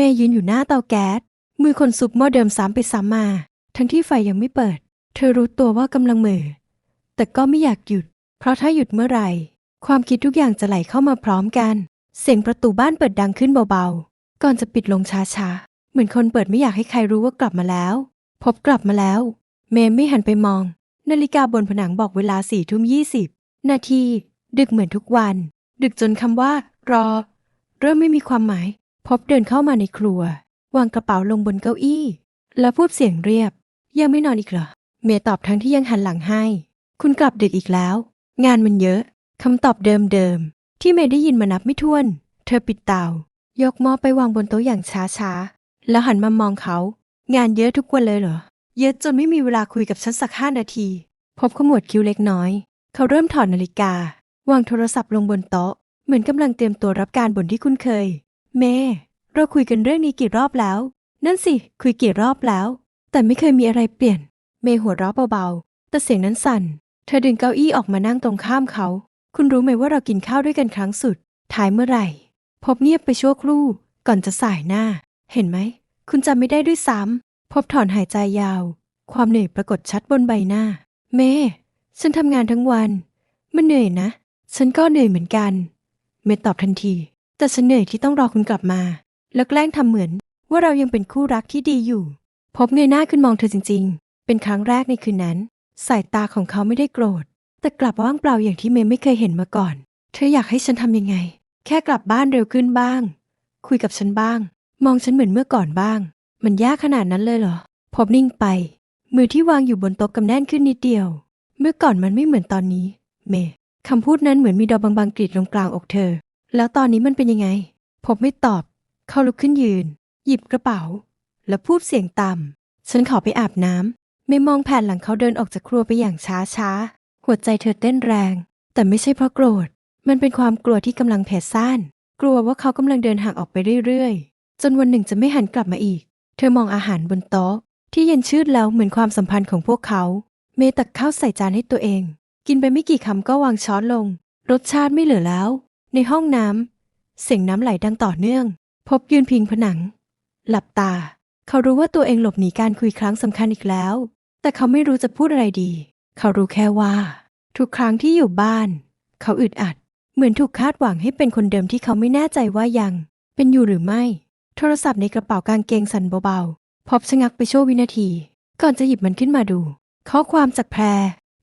เมย์ยืนอยู่หน้าเตาแก๊ส มือคนซุปหม้อเดิมซ้ำไปซ้ำมา ทั้งที่ไฟยังไม่เปิด เธอรู้ตัวว่ากำลังเหม่อแต่ก็ไม่อยากหยุด เพราะถ้าหยุดเมื่อไหร่ ความคิดทุกอย่างจะไหลเข้ามาพร้อมกัน เสียงประตูบ้านเปิดดังขึ้นเบาๆ ก่อนจะปิดลงช้าๆ เหมือนคนเปิดไม่อยากให้ใครรู้ว่ากลับมาแล้ว พบกลับมาแล้ว เมย์ไม่หันไปมอง นาฬิกาบนผนังบอกเวลาสี่ทุ่มยี่สิบนาที ดึกเหมือนทุกวัน ดึกจนคำว่า รอ เริ่มไม่มีความหมาย พบเดินเข้ามาในครัว วางกระเป๋าลงบนเก้าอี้ แล้วพูดเสียงเรียบ ยังไม่นอนอีกเหรอ เมย์ตอบทั้งที่ยังหันหลังให้ คุณกลับดึกอีกแล้ว งานมันเยอะคำตอบเดิมๆที่เมย์ได้ยินมานับไม่ถ้วน เธอปิดเตา ยกหม้อไปวางบนโต๊ะอย่างช้าๆ แล้วหันมามองเขา งานเยอะทุกวันเลยเหรอ เยอะจนไม่มีเวลาคุยกับฉันสักห้านาที พบขมวดคิ้วเล็กน้อย เขาเริ่มถอดนาฬิกา วางโทรศัพท์ลงบนโต๊ะ เหมือนกำลังเตรียมตัวรับการบ่นที่คุ้นเคย เม เราคุยกันเรื่องนี้กี่รอบแล้ว นั่นสิ คุยกี่รอบแล้ว แต่ไม่เคยมีอะไรเปลี่ยน เมหัวเราะเบาๆ แต่เสียงนั้นสั่น เธอดึงเก้าอี้ออกมานั่งตรงข้ามเขา คุณรู้ไหมว่าเรากินข้าวด้วยกันครั้งสุดท้ายเมื่อไหร่ พบเงียบไปชั่วครู่ ก่อนจะสายหน้า เห็นไหม คุณจำไม่ได้ด้วยซ้ำ พบถอนหายใจยาว ความเหนื่อยปรากฏชัดบนใบหน้า เม ฉันทำงานทั้งวัน มันเหนื่อยนะ ฉันก็เหนื่อยเหมือนกัน เมตอบทันที แต่ฉันเหนื่อยที่ต้องรอคุณกลับมา แล้วแกล้งทำเหมือน ว่าเรายังเป็นคู่รักที่ดีอยู่ พบเงยหน้าขึ้นมองเธอจริง ๆ เป็นครั้งแรกในคืนนั้น สายตาของเขาไม่ได้โกรธ แต่กลับว่างเปล่าอย่างที่เมย์ไม่เคยเห็นมาก่อน เธออยากให้ฉันทำยังไง แค่กลับบ้านเร็วขึ้นบ้าง คุยกับฉันบ้าง มองฉันเหมือนเมื่อก่อนบ้าง มันยากขนาดนั้นเลยเหรอ พบนิ่งไป มือที่วางอยู่บนโต๊ะกำแน่นขึ้นนิดเดียว เมื่อก่อนมันไม่เหมือนตอนนี้ เมย์คำพูดนั้นเหมือนมีดอกบางๆกรีดลงกลางอกเธอ แล้วตอนนี้มันเป็นยังไงพบไม่ตอบ เขาลุกขึ้นยืน หยิบกระเป๋า แล้วพูดเสียงต่ำ ฉันขอไปอาบน้ำ ไม่มองแผ่นหลังเขาเดินออกจากครัวไปอย่างช้าช้าๆหัวใจเธอเต้นแรง แต่ไม่ใช่เพราะโกรธ มันเป็นความกลัวที่กำลังแผดซ่าน กลัวว่าเขากำลังเดินห่างออกไปเรื่อยๆ จนวันหนึ่งจะไม่หันกลับมาอีก เธอมองอาหารบนโต๊ะ ที่เย็นชืดแล้วเหมือนความสัมพันธ์ของพวกเขา เมย์ตักข้าวใส่จานให้ตัวเอง กินไปไม่กี่คำก็วางช้อนลง รสชาติไม่เหลือแล้ว ในห้องน้ำเสียงน้ำไหลดังต่อเนื่อง พบยืนพิงผนัง หลับตา เขารู้ว่าตัวเองหลบหนีการคุยครั้งสำคัญอีกแล้ว แต่เขาไม่รู้จะพูดอะไรดี เขารู้แค่ว่า ทุกครั้งที่อยู่บ้าน เขาอึดอัด เหมือนถูกคาดหวังให้เป็นคนเดิมที่เขาไม่แน่ใจว่ายัง เป็นอยู่หรือไม่ โทรศัพท์ในกระเป๋ากางเกงสั่นเบาๆ พบชะงักไปชั่ววินาที ก่อนจะหยิบมันขึ้นมาดู ข้อความจากแพร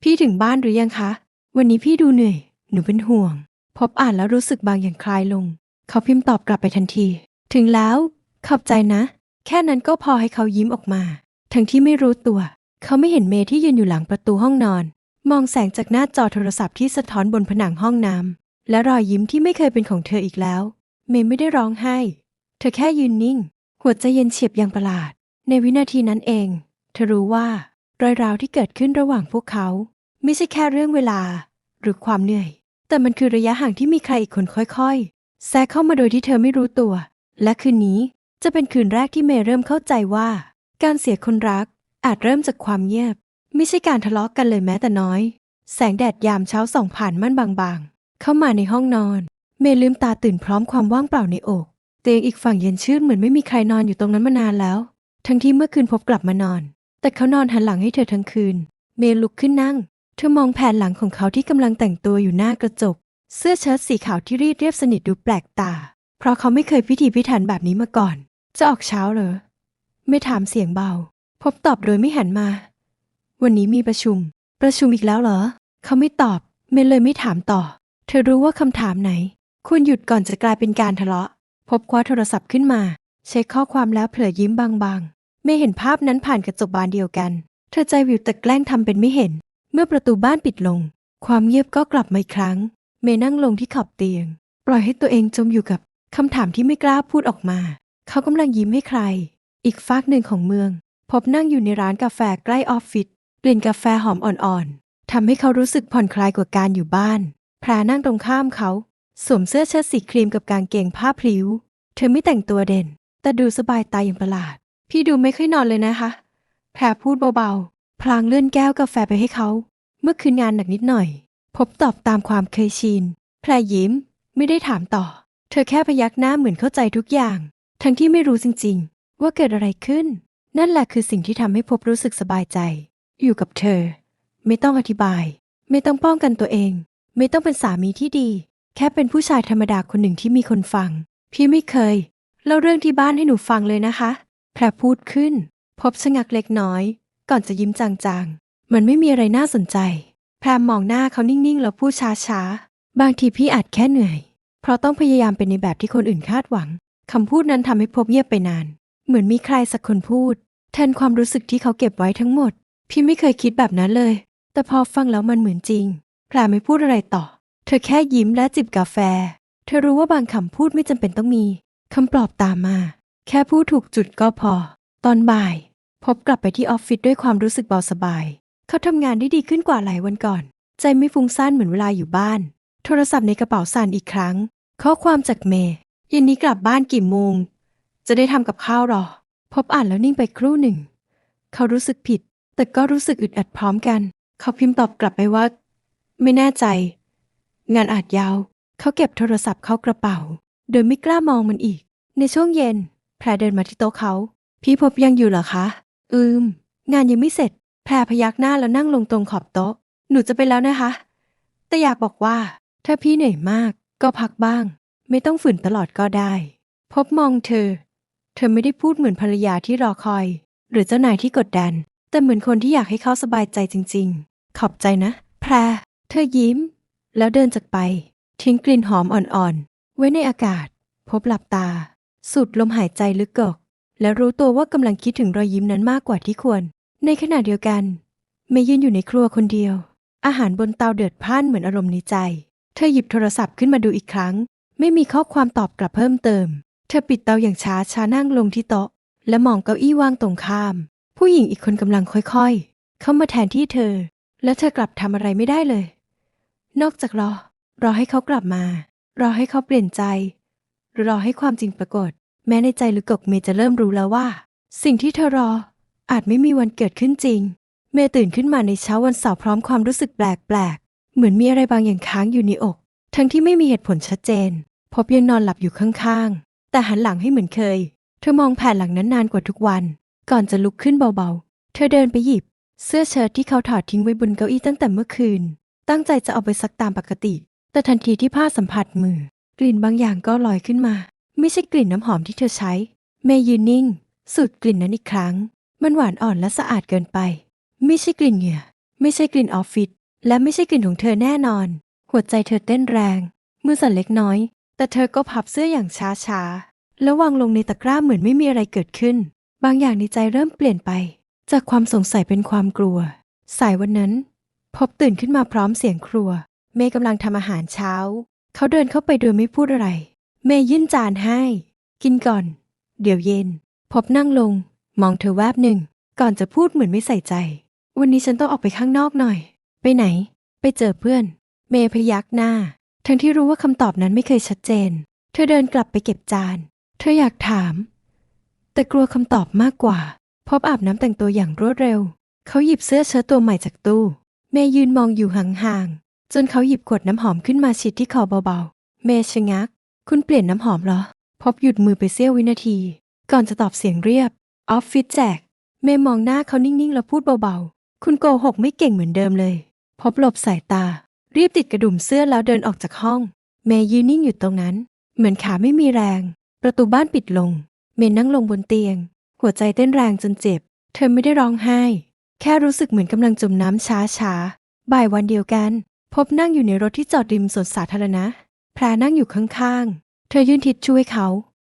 พี่ถึงบ้านหรือยังคะ วันนี้พี่ดูเหนื่อย หนูเป็นห่วง พบอ่านแล้วรู้สึกบางอย่างคลายลง เขาพิมพ์ตอบกลับไปทันที ถึงแล้ว ขอบใจนะ แค่นั้นก็พอให้เขายิ้มออกมา ทั้งที่ไม่รู้ตัว เขาไม่เห็นเมย์ที่ยืนอยู่หลังประตูห้องนอน มองแสงจากหน้าจอโทรศัพท์ที่สะท้อนบนผนังห้องน้ำและรอยยิ้มที่ไม่เคยเป็นของเธออีกแล้ว เมย์ไม่ได้ร้องไห้ เธอแค่ยืนนิ่ง หัวใจเย็นเฉียบอย่างประหลาด ในวินาทีนั้นเอง เธอรู้ว่ารอยร้าวที่เกิดขึ้นระหว่างพวกเขา ไม่ใช่แค่เรื่องเวลา หรือความเหนื่อย แต่มันคือระยะห่างที่มีใครอีกคนค่อยๆ แทรกเข้ามาโดยที่เธอไม่รู้ตัว และคืนนี้จะเป็นคืนแรกที่เมย์เริ่มเข้าใจว่า การเสียคนรักอาจเริ่มจากความเงียบ ไม่ใช่การทะเลาะกกันเลยแม้แต่น้อย แสงแดดยามเช้าส่องผ่านม่านบางๆ เข้ามาในห้องนอน เมย์ลืมตาตื่นพร้อมความว่างเปล่าในอกเตียงอีกฝั่งเย็นชื่นเหมือนไม่มีใครนอนอยู่ตรงนั้นมานานแล้ว ทั้งที่เมื่อคืนพบกลับมานอน แต่เขานอนหันหลังให้เธอทั้งคืน เมย์ลุกขึ้นนั่ง เธอมองแผ่นหลังของเขาที่กำลังแต่งตัวอยู่หน้ากระจก เสื้อเชิ้ตสีขาวที่รีดเรียบสนิทดูแปลกตา เพราะเขาไม่เคยพิถีพิถันแบบนี้มาก่อน จะออกเช้าเหรอ ไม่ถามเสียงเบา พบตอบโดยไม่หันมา วันนี้มีประชุม ประชุมอีกแล้วเหรอ เขาไม่ตอบ เมย์เลยไม่ถามต่อ เธอรู้ว่าคำถามไหน ควรหยุดก่อนจะกลายเป็นการทะเลาะ พบคว้าโทรศัพท์ขึ้นมา เช็คข้อความแล้วเผลอยิ้มบางๆ ไม่เห็นภาพนั้นผ่านกระจกบานเดียวกัน เธอใจวิวแต่แกล้งทำเป็นไม่เห็น เมื่อประตูบ้านปิดลง ความเงียบก็กลับมาอีกครั้ง เมย์นั่งลงที่ขอบเตียง ปล่อยให้ตัวเองจมอยู่กับคำถามที่ไม่กล้าพูดออกมา เขากำลังยิ้มให้ใคร อีกฟากหนึ่งของเมือง พบนั่งอยู่ในร้านกาแฟใกล้ออฟฟิศกลิ่นกาแฟหอมอ่อนๆทำให้เขารู้สึกผ่อนคลายกว่าการอยู่บ้านแพรนั่งตรงข้ามเขา สวมเสื้อเชิ้ตสีครีมกับกางเกงผ้าพลิ้ว เธอไม่แต่งตัวเด่น แต่ดูสบายตาอย่างประหลาด พี่ดูไม่ค่อยนอนเลยนะคะ แพรพูดเบาๆ พลางเลื่อนแก้วกาแฟไปให้เขา เมื่อคืนงานหนักนิดหน่อย พบตอบตามความเคยชินแพรยิ้ม ไม่ได้ถามต่อ เธอแค่พยักหน้าเหมือนเข้าใจทุกอย่าง ทั้งที่ไม่รู้จริง ๆ ว่าเกิดอะไรขึ้น นั่นแหละคือสิ่งที่ทำให้พบรู้สึกสบายใจ อยู่กับเธอ ไม่ต้องอธิบาย ไม่ต้องป้องกันตัวเอง ไม่ต้องเป็นสามีที่ดี แค่เป็นผู้ชายธรรมดาคนหนึ่งที่มีคนฟัง พี่ไม่เคยเล่าเรื่องที่บ้านให้หนูฟังเลยนะคะ แพรพูดขึ้น พบชะงักเล็กน้อย ก่อนจะยิ้มจางๆ มันไม่มีอะไรน่าสนใจ แพรมองหน้าเขานิ่งๆ แล้วพูดช้าๆ บางทีพี่อาจแค่เหนื่อย เพราะต้องพยายามเป็นในแบบที่คนอื่นคาดหวัง คำพูดนั้นทำให้พบเงียบไปนาน เหมือนมีใครสักคนพูด แทนความรู้สึกที่เขาเก็บไว้ทั้งหมด พี่ไม่เคยคิดแบบนั้นเลย แต่พอฟังแล้วมันเหมือนจริง แพรไม่พูดอะไรต่อ เธอแค่ยิ้มและจิบกาแฟ เธอรู้ว่าบางคำพูดไม่จำเป็นต้องมีคำปลอบตามมา แค่พูดถูกจุดก็พอ ตอนบ่าย พบกลับไปที่ออฟฟิศด้วยความรู้สึกเบาสบาย เขาทำงานได้ดีขึ้นกว่าหลายวันก่อน ใจไม่ฟุ้งซ่านเหมือนเวลาอยู่บ้าน โทรศัพท์ในกระเป๋าสั่นอีกครั้ง ข้อความจากเมย์เย็นนี้กลับบ้านกี่โมง จะได้ทำกับข้าวหรอ พบอ่านแล้วนิ่งไปครู่หนึ่ง เขารู้สึกผิด แต่ก็รู้สึกอึดอัดพร้อมกัน เขาพิมพ์ตอบกลับไปว่า ไม่แน่ใจ งานอาจยาว เขาเก็บโทรศัพท์เข้ากระเป๋า โดยไม่กล้ามองมันอีก ในช่วงเย็น แพรเดินมาที่โต๊ะเขา พี่พบยังอยู่เหรอคะ อืม งานยังไม่เสร็จ แพรพยักหน้าแล้วนั่งลงตรงขอบโต๊ะ หนูจะไปแล้วนะคะ แต่อยากบอกว่า ถ้าพี่เหนื่อยมากก็พักบ้าง ไม่ต้องฝืนตลอดก็ได้ พบมองเธอ เธอไม่ได้พูดเหมือนภรรยาที่รอคอย หรือเจ้านายที่กดดัน แต่เหมือนคนที่อยากให้เขาสบายใจจริง ๆ ขอบใจนะ แพร เธอยิ้ม แล้วเดินจากไป ทิ้งกลิ่นหอมอ่อนๆ ไว้ในอากาศ พบหลับตาสูดลมหายใจลึกกก และรู้ตัวว่ากำลังคิดถึงรอยยิ้มนั้นมากกว่าที่ควร ในขณะเดียวกัน เมย์ยืนอยู่ในครัวคนเดียว อาหารบนเตาเดือดพ่านเหมือนอารมณ์ในใจ เธอหยิบโทรศัพท์ขึ้นมาดูอีกครั้ง ไม่มีข้อความตอบกลับเพิ่มเติม เธอปิดเตาอย่างช้าช้านั่งลงที่โต๊ะ และมองเก้าอี้ว่างตรงข้าม ผู้หญิงอีกคนกำลังค่อยๆ เข้ามาแทนที่เธอ และเธอกลับทำอะไรไม่ได้เลย นอกจากรอ รอให้เขากลับมา รอให้เขาเปลี่ยนใจ หรือรอให้ความจริงปรากฏ แม้ในใจลึกอกเมย์จะเริ่มรู้แล้วว่า สิ่งที่เธอรอ อาจไม่มีวันเกิดขึ้นจริง เมย์ตื่นขึ้นมาในเช้าวันเสาร์พร้อมความรู้สึกแปลกๆ เหมือนมีอะไรบางอย่างค้างอยู่ในอก ทั้งที่ไม่มีเหตุผลชัดเจน พบยังนอนหลับอยู่ข้างๆ แต่หันหลังให้เหมือนเคย เธอมองแผ่นหลังนั้นนานกว่าทุกวัน ก่อนจะลุกขึ้นเบาๆ เธอเดินไปหยิบ เสื้อเชิ้ตที่เขาถอดทิ้งไว้บนเก้าอี้ตั้งแต่เมื่อคืน ตั้งใจจะเอาไปซักตามปกติ แต่ทันทีที่ผ้าสัมผัสมือ กลิ่นบางอย่างก็ลอยขึ้นมา ไม่ใช่กลิ่นน้ำหอมที่เธอใช้ เมย์ยืนนิ่ง สูดกลิ่นนั้นอีกครั้ง มันหวานอ่อนและสะอาดเกินไป ไม่ใช่กลิ่นเหงื่อ ไม่ใช่กลิ่นออฟฟิศ และไม่ใช่กลิ่นของเธอแน่นอน หัวใจเธอเต้นแรง มือสั่นเล็กน้อย แต่เธอก็พับเสื้ออย่างช้าๆ แล้ววางลงในตะกร้าเหมือนไม่มีอะไรเกิดขึ้น บางอย่างในใจเริ่มเปลี่ยนไป จากความสงสัยเป็นความกลัว สายวันนั้น พบตื่นขึ้นมาพร้อมเสียงครัว เมย์กำลังทำอาหารเช้า เขาเดินเข้าไปโดยไม่พูดอะไร เมย์ยื่นจานให้ กินก่อน เดี๋ยวเย็น พบนั่งลง มองเธอแวบหนึ่ง ก่อนจะพูดเหมือนไม่ใส่ใจ วันนี้ฉันต้องออกไปข้างนอกหน่อย ไปไหน ไปเจอเพื่อน เมย์พยักหน้า ทั้งที่รู้ว่าคำตอบนั้นไม่เคยชัดเจน เธอเดินกลับไปเก็บจาน เธออยากถาม แต่กลัวคำตอบมากกว่า พบอาบน้ำแต่งตัวอย่างรวดเร็ว เขาหยิบเสื้อเชิ้ตตัวใหม่จากตู้ เมย์ยืนมองอยู่ห่างๆจนเขาหยิบขวดน้ำหอมขึ้นมาฉีดที่คอเบาๆ เมย์ชะงัก คุณเปลี่ยนน้ำหอมเหรอ พบหยุดมือไปเสี้ยววินาที ก่อนจะตอบเสียงเรียบ ออฟฟิศแจก เมย์มองหน้าเขานิ่งๆ แล้วพูดเบาๆ คุณโกหกไม่เก่งเหมือนเดิมเลย พบหลบสายตา รีบติดกระดุมเสื้อแล้วเดินออกจากห้อง เมย์ยืนนิ่งอยู่ตรงนั้น เหมือนขาไม่มีแรง ประตูบ้านปิดลง เมย์นั่งลงบนเตียง หัวใจเต้นแรงจนเจ็บ เธอไม่ได้ร้องไห้ แค่รู้สึกเหมือนกำลังจมน้ำช้าๆ บ่ายวันเดียวกัน พบนั่งอยู่ในรถที่จอดริมสวนสาธารณะ แพรนั่งอยู่ข้างๆ เธอยื่นทิชช่วยเขา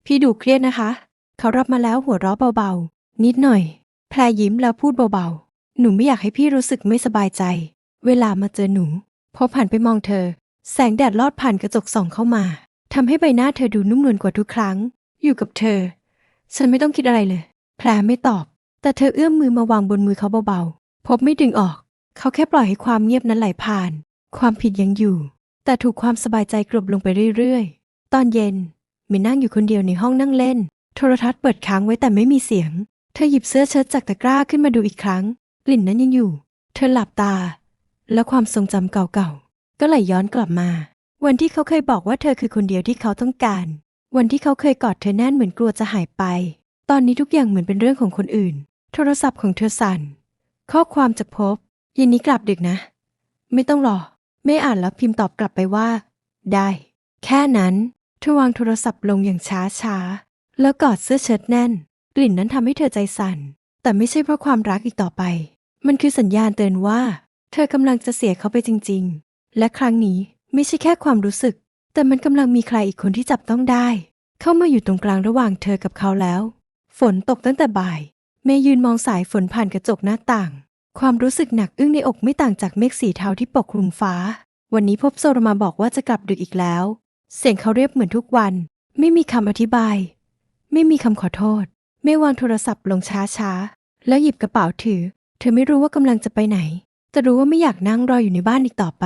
พี่ดูเครียดนะคะ เขารับมาแล้วหัวเราะเบาๆ นิดหน่อย แพรยิ้มแล้วพูดเบาๆ หนูไม่อยากให้พี่รู้สึกไม่สบายใจ เวลามาเจอหนูพบหันไปมองเธอ แสงแดดลอดผ่านกระจกส่องเข้ามาทำให้ใบหน้าเธอดูนุ่มนวลกว่าทุกครั้ง อยู่กับเธอ ฉันไม่ต้องคิดอะไรเลย แพรไม่ตอบ แต่เธอเอื้อมมือมาวางบนมือเขาเบาๆ พบไม่ดึงออก เขาแค่ปล่อยให้ความเงียบนั้นไหลผ่าน ความผิดยังอยู่ แต่ถูกความสบายใจกลบลงไปเรื่อยๆ ตอนเย็นมย์นั่งอยู่คนเดียวในห้องนั่งเล่น โทรทัศน์เปิดค้างไว้แต่ไม่มีเสียง เธอหยิบเสื้อเชิ้ตจากตะกร้าขึ้นมาดูอีกครั้ง กลิ่นนั้นยังอยู่ เธอหลับตา แล้วความทรงจำเก่าๆ ก็ไหลย้อนกลับมา วันที่เขาเคยบอกว่าเธอคือคนเดียวที่เขาต้องการ วันที่เขาเคยกอดเธอแน่นเหมือนกลัวจะหายไป ตอนนี้ทุกอย่างเหมือนเป็นเรื่องของคนอื่น โทรศัพท์ของเธอสั่น ข้อความจากพบเย็นนี้กลับดึกนะ ไม่ต้องรอ เมย์อ่านแล้วพิมพ์ตอบกลับไปว่า ได้ แค่นั้นเธอวางโทรศัพท์ลงอย่างช้าช้าแล้วกอดเสื้อเชิ้ตแน่น กลิ่นนั้นทำให้เธอใจสั่น แต่ไม่ใช่เพราะความรักอีกต่อไป มันคือสัญญาณเตือนว่า เธอกำลังจะเสียเขาไปจริง ๆ และครั้งนี้ไม่ใช่แค่ความรู้สึก แต่มันกำลังมีใครอีกคนที่จับต้องได้ เข้ามาอยู่ตรงกลางระหว่างเธอกับเขาแล้ว ฝนตกตั้งแต่บ่าย เมย์ยืนมองสายฝนผ่านกระจกหน้าต่าง ความรู้สึกหนักอึ้งในอกไม่ต่างจากเมฆสีเทาที่ปกคลุมฟ้า วันนี้พบโซรมาบอกว่าจะกลับดึกอีกแล้ว เสียงเขาเรียบเหมือนทุกวัน ไม่มีคำอธิบาย ไม่มีคำขอโทษ ไม่วางโทรศัพท์ลงช้าๆ แล้วหยิบกระเป๋าถือ เธอไม่รู้ว่ากำลังจะไปไหนแต่รู้ว่าไม่อยากนั่งรออยู่ในบ้านอีกต่อไป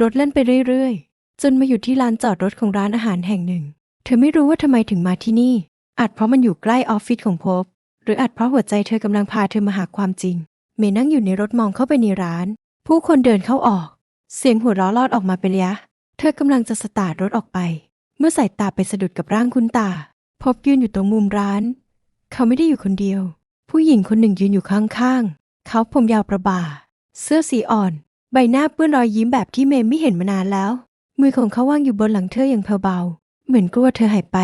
รถเล่นไปเรื่อยๆ จนมาอยู่ที่ลานจอดรถของร้านอาหารแห่งหนึ่ง เธอไม่รู้ว่าทำไมถึงมาที่นี่ อาจเพราะมันอยู่ใกล้ออฟฟิศของพบ หรืออาจเพราะหัวใจเธอกำลังพาเธอมาหาความจริง เมย์นั่งอยู่ในรถมองเข้าไปในร้าน ผู้คนเดินเข้าออก เสียงหัวเราะลอดออกมาเป็นระยะ เธอกำลังจะสตาร์ทรถออกไป เมื่อสายตาไปสะดุดกับร่างคุณตา พบยืนอยู่ตรงมุมร้าน เขาไม่ได้อยู่คนเดียว ผู้หญิงคนหนึ่งยืนอยู่ข้างๆ เขาผมยาวประบ่า เสื้อสีอ่อน ใบหน้าเปื้อนรอยยิ้มแบบที่เมย์ไม่เห็นมานานแล้ว มือของเขาว่างอยู่บนหลังเธออย่างเบาๆเหมือนกลัวเธอหายไป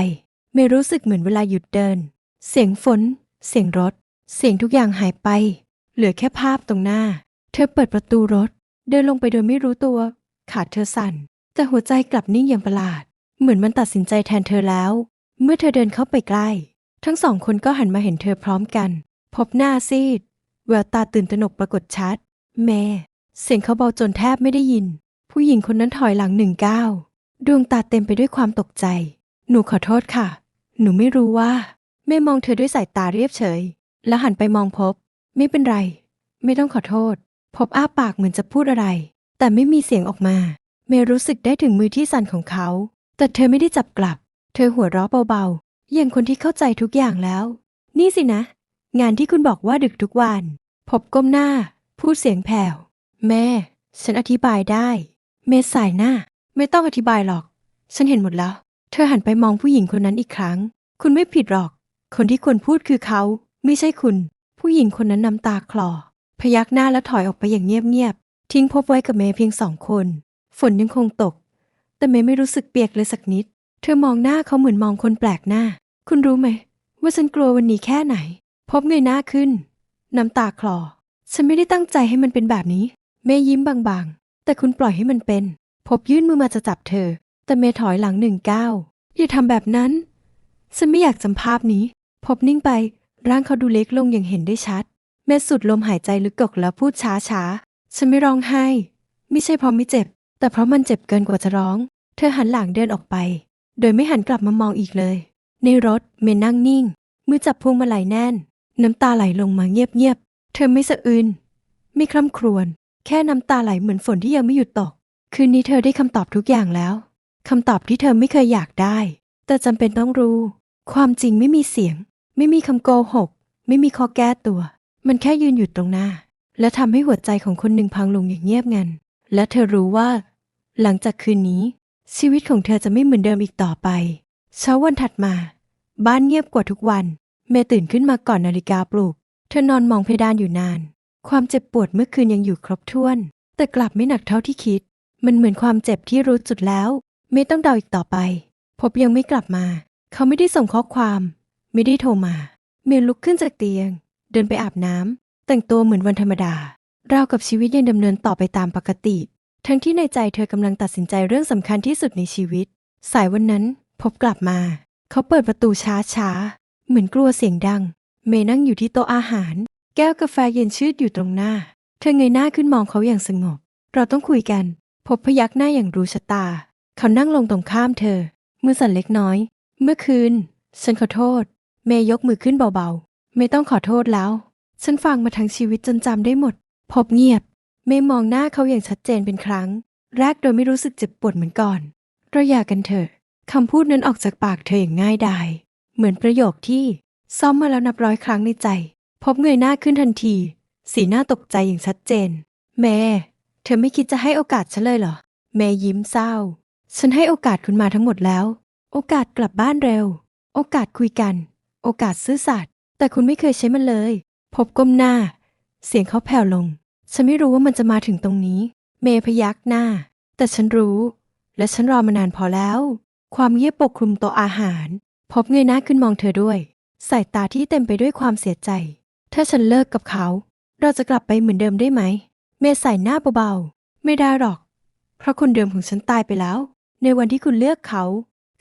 เมย์รู้สึกเหมือนเวลาหยุดเดิน เสียงฝน เสียงรถ เสียงทุกอย่างหายไป เหลือแค่ภาพตรงหน้า เธอเปิดประตูรถ เดินลงไปโดยไม่รู้ตัว ขาดเธอสั่น แต่หัวใจกลับนิ่งอย่างประหลาด เหมือนมันตัดสินใจแทนเธอแล้ว เมื่อเธอเดินเข้าไปใกล้ ทั้งสองคนก็หันมาเห็นเธอพร้อมกัน พบหน้าซีด แววตาตื่นตระหนกปรากฏชัด แม่ เสียงเขาเบาจนแทบไม่ได้ยิน ผู้หญิงคนนั้นถอยหลังหนึ่งก้าวดวงตาเต็มไปด้วยความตกใจ หนูขอโทษค่ะ หนูไม่รู้ว่า แม่มองเธอด้วยสายตาเรียบเฉย แล้วหันไปมองพบ ไม่เป็นไร ไม่ต้องขอโทษ พบอ้าปากเหมือนจะพูดอะไร แต่ไม่มีเสียงออกมา เมย์รู้สึกได้ถึงมือที่สั่นของเขา แต่เธอไม่ได้จับกลับ เธอหัวเราะเบาๆอย่างคนที่เข้าใจทุกอย่างแล้ว นี่สินะ งานที่คุณบอกว่าดึกทุกวัน พบก้มหน้า พูดเสียงแผ่ว แม่ ฉันอธิบายได้ เมย์สายหน้า ไม่ต้องอธิบายหรอก ฉันเห็นหมดแล้ว เธอหันไปมองผู้หญิงคนนั้นอีกครั้ง คุณไม่ผิดหรอก คนที่ควรพูดคือเขา ไม่ใช่คุณ ผู้หญิงคนนั้นน้ำตาคลอ พยักหน้าแล้วถอยออกไปอย่างเงียบๆ ทิ้งพบไว้กับเมย์เพียงสองคน ฝนยังคงตก แต่เมย์ไม่รู้สึกเปียกเลยสักนิด เธอมองหน้าเขาเหมือนมองคนแปลกหน้า คุณรู้ไหม ว่าฉันกลัววันนี้แค่ไหน พบเงยหน้าขึ้น น้ำตาคลอ ฉันไม่ได้ตั้งใจให้มันเป็นแบบนี้ เมย์ยิ้มบางๆ แต่คุณปล่อยให้มันเป็น พบยื่นมือมาจะจับเธอ แต่เมย์ถอยหลังหนึ่งก้าวอย่าทำแบบนั้น ฉันไม่อยากจำภาพนี้ พบนิ่งไป ร่างเขาดูเล็กลงอย่างเห็นได้ชัดเมย์สุดลมหายใจลึกกกแล้วพูดช้าๆฉันไม่ร้องไห้ ไม่ใช่เพราะไม่เจ็บ แต่เพราะมันเจ็บเกินกว่าจะร้อง เธอหันหลังเดินออกไป โดยไม่หันกลับมามองอีกเลย ในรถเมนั่งนิ่ง มือจับพวงมาลัยแน่น น้ำตาไหลลงมาเงียบๆ เธอไม่สะอื้นไม่คร่ำครวญ แค่น้ำตาไหลเหมือนฝนที่ยังไม่หยุดตก คืนนี้เธอได้คำตอบทุกอย่างแล้วคำตอบที่เธอไม่เคยอยากได้ แต่จำเป็นต้องรู้ ความจริงไม่มีเสียง ไม่มีคำโกหก ไม่มีข้อแก้ตัว มันแค่ยืนอยู่ตรงหน้า และทำให้หัวใจของคนหนึ่งพังลงอย่างเงียบงัน และเธอรู้ว่า หลังจากคืนนี้ ชีวิตของเธอจะไม่เหมือนเดิมอีกต่อไป เช้าวันถัดมา บ้านเงียบกว่าทุกวัน เมย์ตื่นขึ้นมาก่อนนาฬิกาปลุก เธอนอนมองเพดานอยู่นาน ความเจ็บปวดเมื่อคืนยังอยู่ครบถ้วน แต่กลับไม่หนักเท่าที่คิด มันเหมือนความเจ็บที่รู้จุดแล้ว ไม่ต้องเดาอีกต่อไป พบยังไม่กลับมา เขาไม่ได้ส่งข้อความ ไม่ได้โทรมาเมย์ลุกขึ้นจากเตียง เดินไปอาบน้ำแต่งตัวเหมือนวันธรรมดาราวกับชีวิตยังดำเนินต่อไปตามปกติ ทั้งที่ในใจเธอกำลังตัดสินใจเรื่องสำคัญที่สุดในชีวิต สายวันนั้นพบกลับมา เขาเปิดประตูช้าช้าๆเหมือนกลัวเสียงดัง เมนั่งอยู่ที่โต๊ะอาหาร แก้วกาแฟเย็นชืดอยู่ตรงหน้า เธอเงยหน้าขึ้นมองเขาอย่างสงบ เราต้องคุยกัน พบพยักหน้าอย่างรู้ชะตา เขานั่งลงตรงข้ามเธอมือสั่นเล็กน้อย เมื่อคืน ฉันขอโทษ เมย์ยกมือขึ้นเบาๆ ไม่ต้องขอโทษแล้ว ฉันฟังมาทั้งชีวิตจนจำได้หมด พบเงียบ เมย์มองหน้าเขาอย่างชัดเจนเป็นครั้ง แรกโดยไม่รู้สึกเจ็บปวดเหมือนก่อน เราอยากกันเถอะคำพูดนั้นออกจากปากเธออย่างง่ายดาย เหมือนประโยคที่ซ้อมมาแล้วนับร้อยครั้งในใจ พบเงยหน้าขึ้นทันที สีหน้าตกใจอย่างชัดเจนแม่เธอไม่คิดจะให้โอกาสฉันเลยเหรอแม่ยิ้มเศร้า ฉันให้โอกาสคุณมาทั้งหมดแล้ว โอกาสกลับบ้านเร็ว โอกาสคุยกัน โอกาสซื่อสัตย์แต่คุณไม่เคยใช้มันเลย พบก้มหน้า เสียงเขาแผ่วลง ฉันไม่รู้ว่ามันจะมาถึงตรงนี้ เมย์พยักหน้า แต่ฉันรู้ และฉันรอมานานพอแล้ว ความเงียบปกคลุมโต๊ะอาหาร พบเงยหน้าขึ้นมองเธอด้วย สายตาที่เต็มไปด้วยความเสียใจ ถ้าฉันเลิกกับเขา เราจะกลับไปเหมือนเดิมได้ไหม เมย์ใส่หน้าเบาๆ ไม่ได้หรอก เพราะคนเดิมของฉันตายไปแล้ว ในวันที่คุณเลือกเขา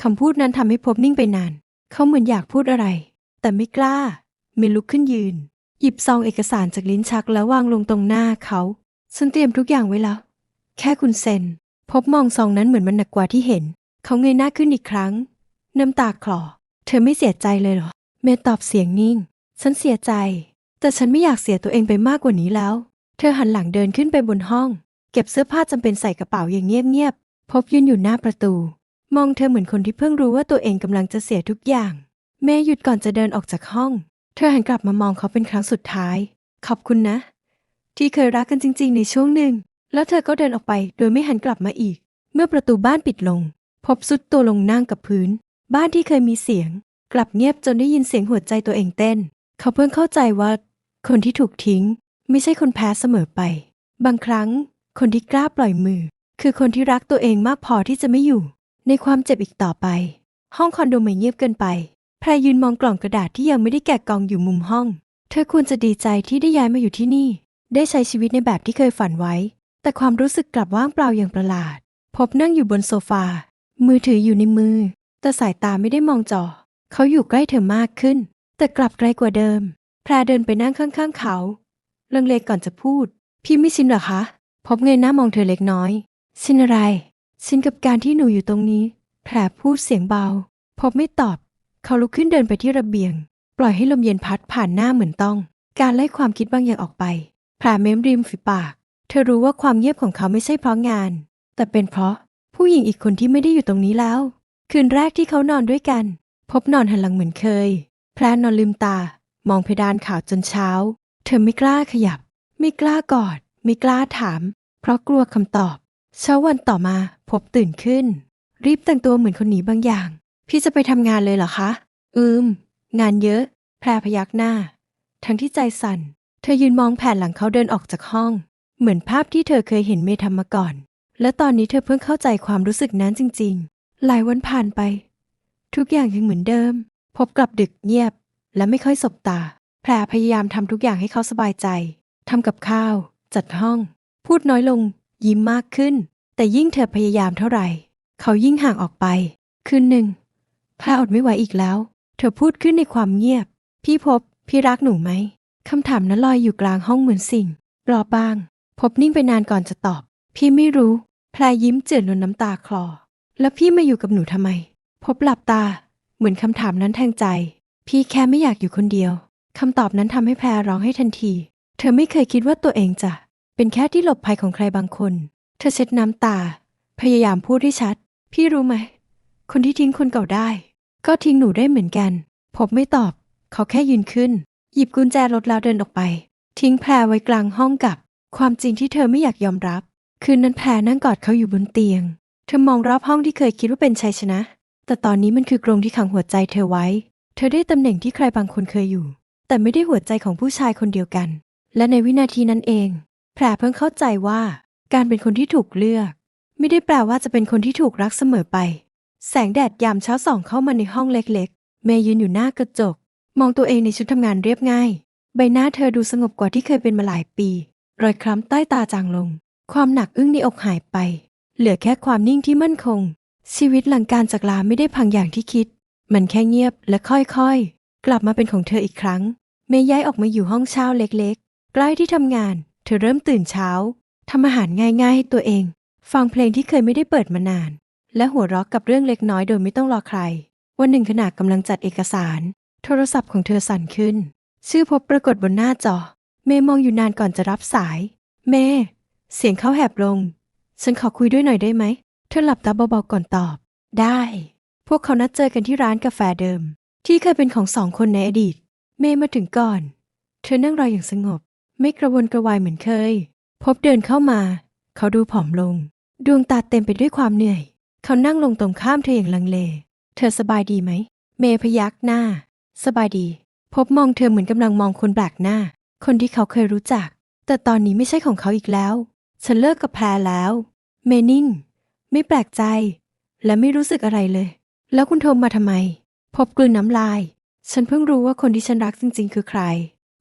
คำพูดนั้นทำให้พบนิ่งไปนาน เขาเหมือนอยากพูดอะไร แต่ไม่กล้า เมลุกขึ้นยืน หยิบซองเอกสารจากลิ้นชักแล้ววางลงตรงหน้าเขาฉันเตรียมทุกอย่างไว้แล้ว แค่คุณเซ็น พบมองซองนั้นเหมือนมันหนักกว่าที่เห็น เขาเงยหน้าขึ้นอีกครั้ง น้ำตาคลอ เธอไม่เสียใจเลยเหรอ เมย์ตอบเสียงนิ่ง ฉันเสียใจ แต่ฉันไม่อยากเสียตัวเองไปมากกว่านี้แล้ว เธอหันหลังเดินขึ้นไปบนห้อง เก็บเสื้อผ้าจำเป็นใส่กระเป๋าอย่างเงียบๆ พบยืนอยู่หน้าประตู มองเธอเหมือนคนที่เพิ่งรู้ว่าตัวเองกำลังจะเสียทุกอย่าง แม่หยุดก่อนจะเดินออกจากห้อง เธอหันกลับมามองเขาเป็นครั้งสุดท้าย ขอบคุณนะ ที่เคยรักกันจริง ๆ ในช่วงหนึ่ง แล้วเธอก็เดินออกไปโดยไม่หันกลับมาอีก เมื่อประตูบ้านปิดลง พบสุดตัวลงนั่งกับพื้น บ้านที่เคยมีเสียง กลับเงียบจนได้ยินเสียงหัวใจตัวเองเต้น เขาเพิ่งเข้าใจว่า คนที่ถูกทิ้ง ไม่ใช่คนแพ้เสมอไป บางครั้ง คนที่กล้าปล่อยมือ คือคนที่รักตัวเองมากพอที่จะไม่อยู่ ในความเจ็บอีกต่อไป ห้องคอนโดไม่เงียบเกินไป รยืนมองกล่องกระดาษที่ยังไม่ได้แกะกล่องอยู่มุมห้อง เธอควรจะดีใจที่ได้ย้ายมาอยู่ที่นี่ ได้ใช้ชีวิตในแบบที่เคยฝันไว้ แต่ความรู้สึกกลับว่างเปล่าอย่างประหลาด พบนั่งอยู่บนโซฟา มือถืออยู่ในมือ แต่สายตาไม่ได้มองจอ เขาอยู่ใกล้เธอมากขึ้น แต่กลับไกลกว่าเดิม แพรเดินไปนั่งข้างๆเขา เลังเลก่อนจะพูด พี่ไม่ชินหรอคะ พบเงยหน้ามองเธอเล็กน้อย ชินอะไร ชินกับการที่หนูอยู่ตรงนี้ แพรพูดเสียงเบา พบไม่ตอบ เขาลุกขึ้นเดินไปที่ระเบียง ปล่อยให้ลมเย็นพัดผ่านหน้าเหมือนต้อง การไล่ความคิดบางอย่างออกไปแพรเม้มริมฝีปาก เธอรู้ว่าความเงียบของเขาไม่ใช่เพราะงาน แต่เป็นเพราะผู้หญิงอีกคนที่ไม่ได้อยู่ตรงนี้แล้ว คืนแรกที่เขานอนด้วยกัน พบนอนหันหลังเหมือนเคย แพรนอนลืมตา มองเพดานขาวจนเช้า เธอไม่กล้าขยับ ไม่กล้ากอด ไม่กล้าถาม เพราะกลัวคำตอบ เช้าวันต่อมาพบตื่นขึ้น รีบแต่งตัวเหมือนคนหนีบางอย่าง พี่จะไปทำงานเลยเหรอคะ อืม งานเยอะ แพรพยักหน้า ทั้งที่ใจสั่น เธอยืนมองแผ่นหลังเขาเดินออกจากห้อง เหมือนภาพที่เธอเคยเห็นเมย์ทำมาก่อน และตอนนี้เธอเพิ่งเข้าใจความรู้สึกนั้นจริง ๆ หลายวันผ่านไป ทุกอย่างยังเหมือนเดิม พบกลับดึกเงียบ และไม่ค่อยสบตา แพรพยายามทำทุกอย่างให้เขาสบายใจทำกับข้าว จัดห้อง พูดน้อยลง ยิ้มมากขึ้น แต่ยิ่งเธอพยายามเท่าไหร่ เขายิ่งห่างออกไป คืนหนึ่ง พรอดไม่ไหวอีกแล้ว เธอพูดขึ้นในความเงียบ พี่พบ พี่รักหนูไหมคำถามนั้นลอยอยู่กลางห้องเหมือนสิ่ง รอบ้าง พบนิ่งไปนานก่อนจะตอบ พี่ไม่รู้แพรยิ้มเจือนนน้ำตาคลอ แล้วพี่มาอยู่กับหนูทำไม พบหลับตา เหมือนคำถามนั้นแทงใจ พี่แค่ไม่อยากอยู่คนเดียวคำตอบนั้นทำให้แพรร้องให้ทันที เธอไม่เคยคิดว่าตัวเองจะเป็นแค่ที่หลบภัยของใครบางคน เธอเช็ดน้ำตา พยายามพูดให้ชัด พี่รู้ไหม คนที่ทิ้งคนเก่าได้ ก็ทิ้งหนูได้เหมือนกันพบไม่ตอบ เขาแค่ยืนขึ้น หยิบกุญแจรถแล้วเดินออกไป ทิ้งแพรไว้กลางห้องกับ ความจริงที่เธอไม่อยากยอมรับ คืนนั้นแพรนั่งกอดเขาอยู่บนเตียง เธอมองรอบห้องที่เคยคิดว่าเป็นชัยชนะ แต่ตอนนี้มันคือกรงที่ขังหัวใจเธอไว้ เธอได้ตำแหน่งที่ใครบางคนเคยอยู่ แต่ไม่ได้หัวใจของผู้ชายคนเดียวกัน และในวินาทีนั้นเอง แพรเพิ่งเข้าใจว่า การเป็นคนที่ถูกเลือก ไม่ได้แปลว่าจะเป็นคนที่ถูกรักเสมอไป แสงแดดยามเช้าส่องเข้ามาในห้องเล็กๆ เมย์ยืนอยู่หน้ากระจก มองตัวเองในชุดทำงานเรียบง่าย ใบหน้าเธอดูสงบกว่าที่เคยเป็นมาหลายปี รอยคล้ำใต้ตาจางลง ความหนักอึ้งในอกหายไป เหลือแค่ความนิ่งที่มั่นคง ชีวิตหลังการจากลาไม่ได้พังอย่างที่คิด มันแค่เงียบและค่อยๆ กลับมาเป็นของเธออีกครั้ง เมย์ย้ายออกมาอยู่ห้องเช่าเล็กๆ ใกล้ที่ทำงาน เธอเริ่มตื่นเช้าทำอาหารง่ายๆให้ตัวเอง ฟังเพลงที่เคยไม่ได้เปิดมานาน และหัวเราะกับเรื่องเล็กน้อยโดยไม่ต้องรอใคร วันหนึ่งขณะกำลังจัดเอกสาร โทรศัพท์ของเธอสั่นขึ้น ชื่อพบปรากฏบนหน้าจอ เมย์มองอยู่นานก่อนจะรับสาย เมย์เสียงเขาแหบลง ฉันขอคุยด้วยหน่อยได้ไหม เธอหลับตาเบาๆก่อนตอบ ได้ พวกเขานัดเจอกันที่ร้านกาแฟเดิม ที่เคยเป็นของสองคนในอดีต เมย์มาถึงก่อน เธอนั่งรออย่างสงบ ไม่กระวนกระวายเหมือนเคย พบเดินเข้ามา เขาดูผอมลง ดวงตาเต็มไปด้วยความเหนื่อย เขานั่งลงตรงข้ามเธออย่างลังเล เธอสบายดีไหม เมย์พยักหน้า สบายดี พบมองเธอเหมือนกำลังมองคนแปลกหน้า คนที่เขาเคยรู้จัก แต่ตอนนี้ไม่ใช่ของเขาอีกแล้ว ฉันเลิกกับแพรแล้ว เมนิ่ง ไม่แปลกใจ และไม่รู้สึกอะไรเลย แล้วคุณโทรมาทำไม พบกลืนน้ำลาย ฉันเพิ่งรู้ว่าคนที่ฉันรักจริง ๆ คือใคร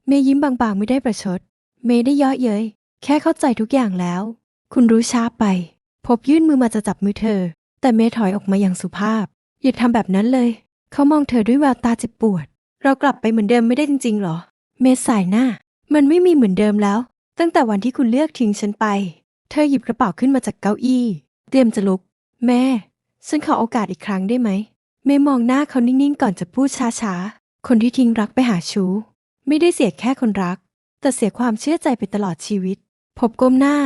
เมย์ยิ้มบางๆ ไม่ได้ประชด เมย์ได้เยาะเย้ยแค่เข้าใจทุกอย่างแล้ว คุณรู้ช้าไป พบยื่นมือมาจะจับมือเธอ แต่เมย์ถอยออกมาอย่างสุภาพ อย่าทำแบบนั้นเลย เขามองเธอด้วยแววตาเจ็บปวด เรากลับไปเหมือนเดิมไม่ได้จริงๆหรอ เมย์สายหน้า มันไม่มีเหมือนเดิมแล้ว ตั้งแต่วันที่คุณเลือกทิ้งฉันไป เธอหยิบกระเป๋าขึ้นมาจากเก้าอี้ เตรียมจะลุก แม่ ฉันขอโอกาสอีกครั้งได้ไหม เมย์มองหน้าเขานิ่งๆก่อนจะพูดช้าๆ คนที่ทิ้งรักไปหาชู้ ไม่ได้เสียแค่คนรัก แต่เสียความเชื่อใจไปตลอดชีวิต พบก้มหน้า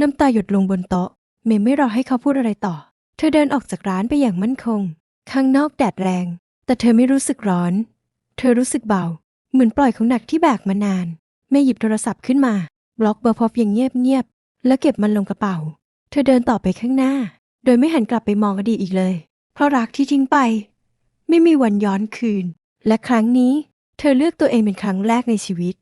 น้ำตาหยดลงบนโต๊ะ เมย์ไม่รอให้เขาพูดอะไรต่อ เธอเดินออกจากร้านไปอย่างมั่นคง ข้างนอกแดดแรง แต่เธอไม่รู้สึกร้อน เธอรู้สึกเบา เหมือนปล่อยของหนักที่แบกมานานเมย์หยิบโทรศัพท์ขึ้นมา บล็อกเบอร์พบอย่างเงียบๆแล้วเก็บมันลงกระเป๋า เธอเดินต่อไปข้างหน้า โดยไม่หันกลับไปมองอดีตอีกเลย เพราะรักที่ทิ้งไป ไม่มีวันย้อนคืน และครั้งนี้ เธอเลือกตัวเองเป็นครั้งแรกในชีวิต